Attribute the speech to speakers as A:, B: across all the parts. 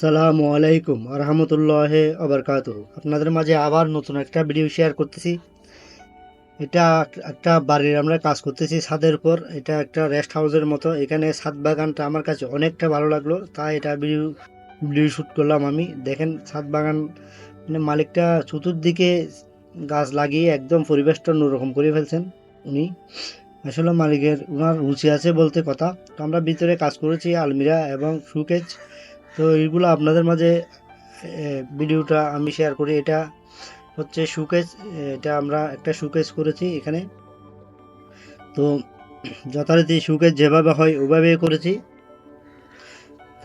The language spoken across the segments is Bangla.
A: আসসালামু আলাইকুম আরহামতুল্লাহ আবরকাত আপনাদের মাঝে আবার নতুন একটা ভিডিও শেয়ার করতেছি। এটা একটা বাড়ির আমরা কাজ করতেছি ছাদের উপর। এটা একটা রেস্ট হাউসের মতো। এখানে ছাদ বাগানটা আমার কাছে অনেকটা ভালো লাগল। তাই এটা ভিডিও ভিডিও শ্যুট করলাম আমি। দেখেন ছাদ বাগান মানে মালিকটা চতুর্দিকে গাছ লাগিয়ে একদম পরিবেশটা অন্যরকম করে ফেলছেন উনি। আসলে মালিকের ওনার রুচি আছে বলতে কথা। তো আমরা ভিতরে কাজ করেছি আলমিরা এবং সুকেজ তো এইগুলো আপনাদের মাঝে ভিডিওটা আমি শেয়ার করি। এটা হচ্ছে সুকেজ এটা আমরা একটা সুকেজ করেছি এখানে। তো যথারীতি সুকেজ যেভাবে হয় ওভাবেই করেছি।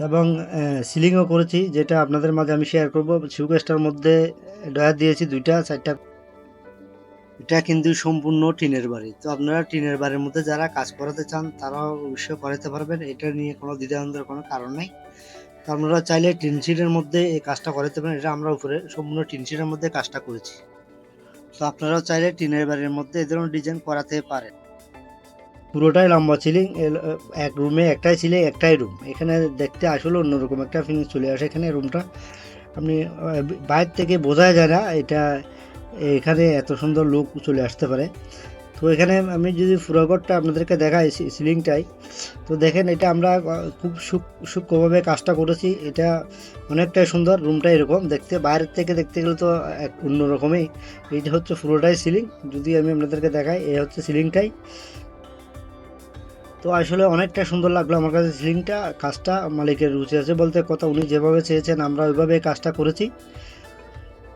A: এবং সিলিংও করেছি, যেটা আপনাদের মাঝে আমি শেয়ার করব। সুকেজটার মধ্যে ডয়ার দিয়েছি দুইটা, চারটা। এটা কিন্তু সম্পূর্ণ টিনের বাড়ি। তো আপনারা টিনের বাড়ির মধ্যে যারা কাজ করাতে চান, তারাও অবশ্যই করাতে পারবেন। এটা নিয়ে কোনো দ্বিধাদ্বন্দ্বের কোনো কারণ নেই। তো আপনারা চাইলে টিন শিটের মধ্যে এই কাজটা করাতে পারেন এটা আমরা উপরে সম্পূর্ণ টিন শিটের মধ্যে কাজটা করেছি। তো আপনারাও চাইলে টিনের বাড়ির মধ্যে ধরনের ডিজাইন করাতে পারেন। পুরোটাই লম্বা সিলিং এক রুমে একটাই সিলিং, একটাই রুম। এখানে দেখতে আসলে অন্যরকম একটা ফিনিশ চলে আসে এখানে রুমটা। আপনি বাইরে থেকে বোঝা যায় না এটা এখানে এত সুন্দর লুক চলে আসতে পারে। তো এখানে আমি যদি ফুরাগড়টা আপনাদেরকে দেখাই সিলিংটাই, তো দেখেন এটা আমরা খুব সূক- সূক্ষ্মভাবে কাজটা করেছি। এটা অনেকটাই সুন্দর রুমটা এরকম। দেখতে, বাইরের থেকে দেখতে গেলে তো এক অন্যরকমই এইটা হচ্ছে পুরোটাই সিলিং, যদি আমি আপনাদেরকে দেখাই, এই হচ্ছে সিলিংটাই। তো আসলে অনেকটা সুন্দর লাগল আমার কাছে সিলিংটা, কাজটা, মালিকের রুচি আছে বলতে, কথা উনি যেভাবে চেয়েছেন, আমরা ওইভাবে কাজটা করেছি।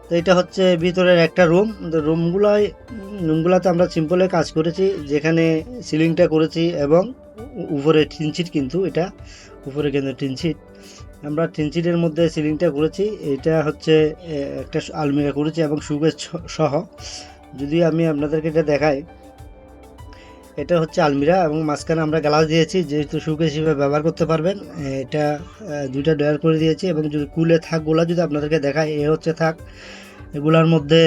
A: তো এটা হচ্ছে ভিতরের একটা রুম। রুমগুলোয় রুমগুলোতে আমরা সিম্পলে কাজ করেছি, যেখানে সিলিংটা করেছি এবং উপরে টিনশিট কিন্তু এটা, উপরে কিন্তু টিনশিট আমরা টিনশিটের মধ্যে সিলিংটা করেছি, এটা হচ্ছে একটা আলমিরা করেছি এবং সুগেজ সহ। যদি আমি আপনাদেরকে এটা দেখাই, এটা হচ্ছে আলমিরা এবং মাঝখানে আমরা গ্লাস দিয়েছি, যেহেতু সুকেশ হিসেবে ব্যবহার করতে পারবেন, এটা দুইটা ডয়ার করে দিয়েছি এবং যদি কুলে থাকগুলো যদি আপনাদেরকে দেখায় এ হচ্ছে থাক। এগুলার মধ্যে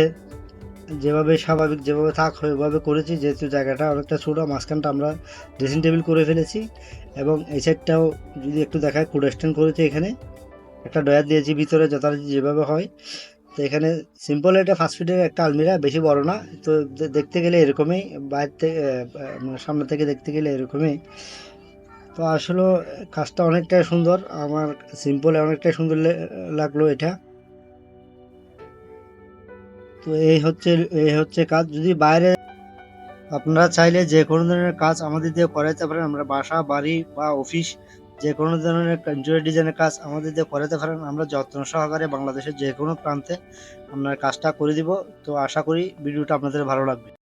A: যেভাবে স্বাভাবিক, যেভাবে থাক, ওইভাবে করেছি, যেহেতু জায়গাটা অনেকটা ছোটো, মাঝখানটা আমরা ড্রেসিং টেবিল করে ফেলেছি এবং এই সাইডটাও যদি একটু দেখায় কুড স্ট্যান্ড করেছি এখানে। একটা ডয়ার দিয়েছি ভিতরে, যথারীতি যেভাবে হয়। তো এখানে সিম্পল একটা ফার্স্ট ফিটের একটা আলমিরা, বেশি বড় না। তো দেখতে গেলে এরকমই, বাইরে থেকে মানে সামনে থেকে দেখতে গেলে এরকমই। তো আসলে কাজটা অনেকটাই সুন্দর, আমার সিম্পল অনেকটাই সুন্দর লাগল এটা। তো এই হচ্ছে এই হচ্ছে কাজ। যদি বাইরে আপনারা চাইলে যে কোনো ধরনের কাজ আমাদের দিয়ে করাইতে পারেন, আমরা বাসা, বাড়ি বা অফিস, যে কোনো ধরনের ইন্টেরিয়র ডিজাইনের কাজ আমাদের দিয়ে করাতে পারেন। আমরা যত্ন সহকারে বাংলাদেশের যে কোনো প্রান্তে আপনার কাজটা করে দিব। তো আশা করি ভিডিওটা আপনাদের ভালো লাগবে।